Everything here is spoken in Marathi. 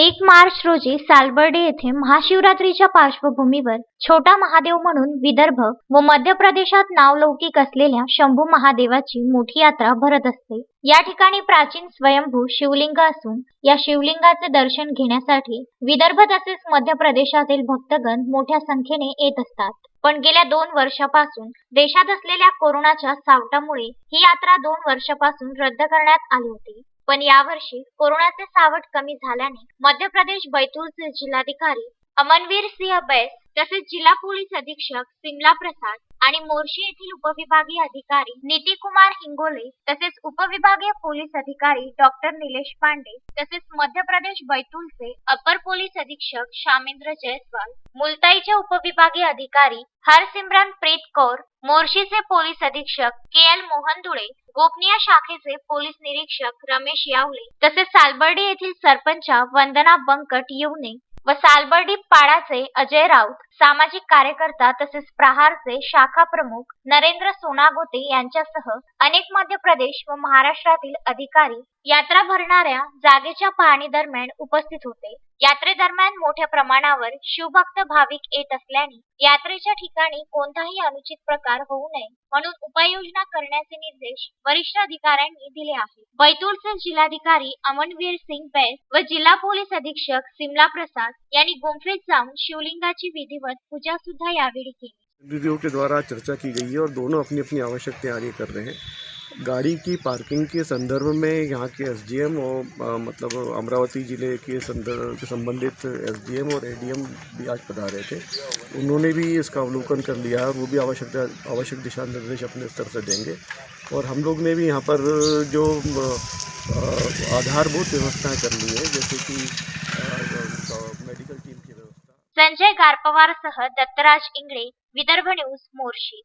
एक मार्च रोजी सालबर्डे येथे महाशिवरात्रीच्या पार्श्वभूमीवर छोटा महादेव म्हणून विदर्भ व मध्य प्रदेशात नावलौकिक असलेल्या शंभू महादेवाची मोठी यात्रा भरत असते. या ठिकाणी प्राचीन स्वयंभू शिवलिंग असून या शिवलिंगाचे दर्शन घेण्यासाठी विदर्भ तसेच मध्य प्रदेशातील भक्तगण मोठ्या संख्येने येत असतात. पण गेल्या दोन वर्षापासून देशात असलेल्या कोरोनाच्या सावटामुळे ही यात्रा दोन वर्षापासून रद्द करण्यात आली होती. पण यावर्षी कोरोनाचे सावट कमी झाल्याने मध्य प्रदेश बैतूलचे जिल्हाधिकारी अमनवीर सिंह बैस तसेच जिल्हा पोलीस अधीक्षक सिमला प्रसाद आणि मोर्शी येथील उपविभागीय अधिकारी नीती कुमार हिंगोले तसेच उपविभागीय पोलीस अधिकारी डॉक्टर निलेश पांडे तसेच मध्य प्रदेश बैतूलचे अपर पोलीस अधीक्षक शामेंद्र जयस्वाल मुलताईचे उपविभागीय अधिकारी हरसिमरन प्रीत कौर मोर्शीचे पोलीस अधीक्षक के एल मोहनदुळे गोपनीय शाखेचे पोलीस निरीक्षक रमेश यावले तसेच सालबर्डी येथील सरपंच वंदना बंकट येवने व सालबर्डी पाडाचे अजय राऊत सामाजिक कार्यकर्ता तसेच प्रहारचे शाखा प्रमुख नरेंद्र सोनागोते यांच्यासह अनेक मध्य प्रदेश व महाराष्ट्रातील अधिकारी यात्रा भरणाऱ्या जागेच्या पाहणी दरम्यान उपस्थित होते. यात्रेदरम्यान मोठ्या प्रमाणावर शिवभक्त भाविक येत असल्याने यात्रेच्या ठिकाणी कोणताही अनुचित प्रकार होऊ नये म्हणून उपाययोजना करण्याचे निर्देश वरिष्ठ अधिकाऱ्यांनी दिले आहेत. बैतूलचे जिल्हाधिकारी अमनवीर सिंग बैस व जिल्हा पोलीस अधीक्षक सिमला प्रसाद यांनी गुंफेत जाऊन शिवलिंगाची विधिवत पूजा सुद्धा यावेळी केली. के द्वारा चर्चा की गई है और दोनों अपनी अपनी आवश्यक आगे कर रहे हैं। गाड़ी की पार्किंग के संदर्भ में यहाँ के एसडीएम और अ, मतलब अमरावती ज़िले के संदर्भ संबंधित एसडीएम और एडीएम भी आज पधारे थे। उन्होंने भी इसका अवलोकन कर लिया है वो भी आवश्यक आवश्यक दिशा निर्देश अपने स्तर से देंगे। और हम लोग ने भी यहाँ पर जो आधारभूत व्यवस्थाएँ कर ली है जैसे कि मेडिकल टीम की व्यवस्था। संजय गारपवारसह दत्तराज इंगळे विदर्भ न्यूज़ मोर्शी।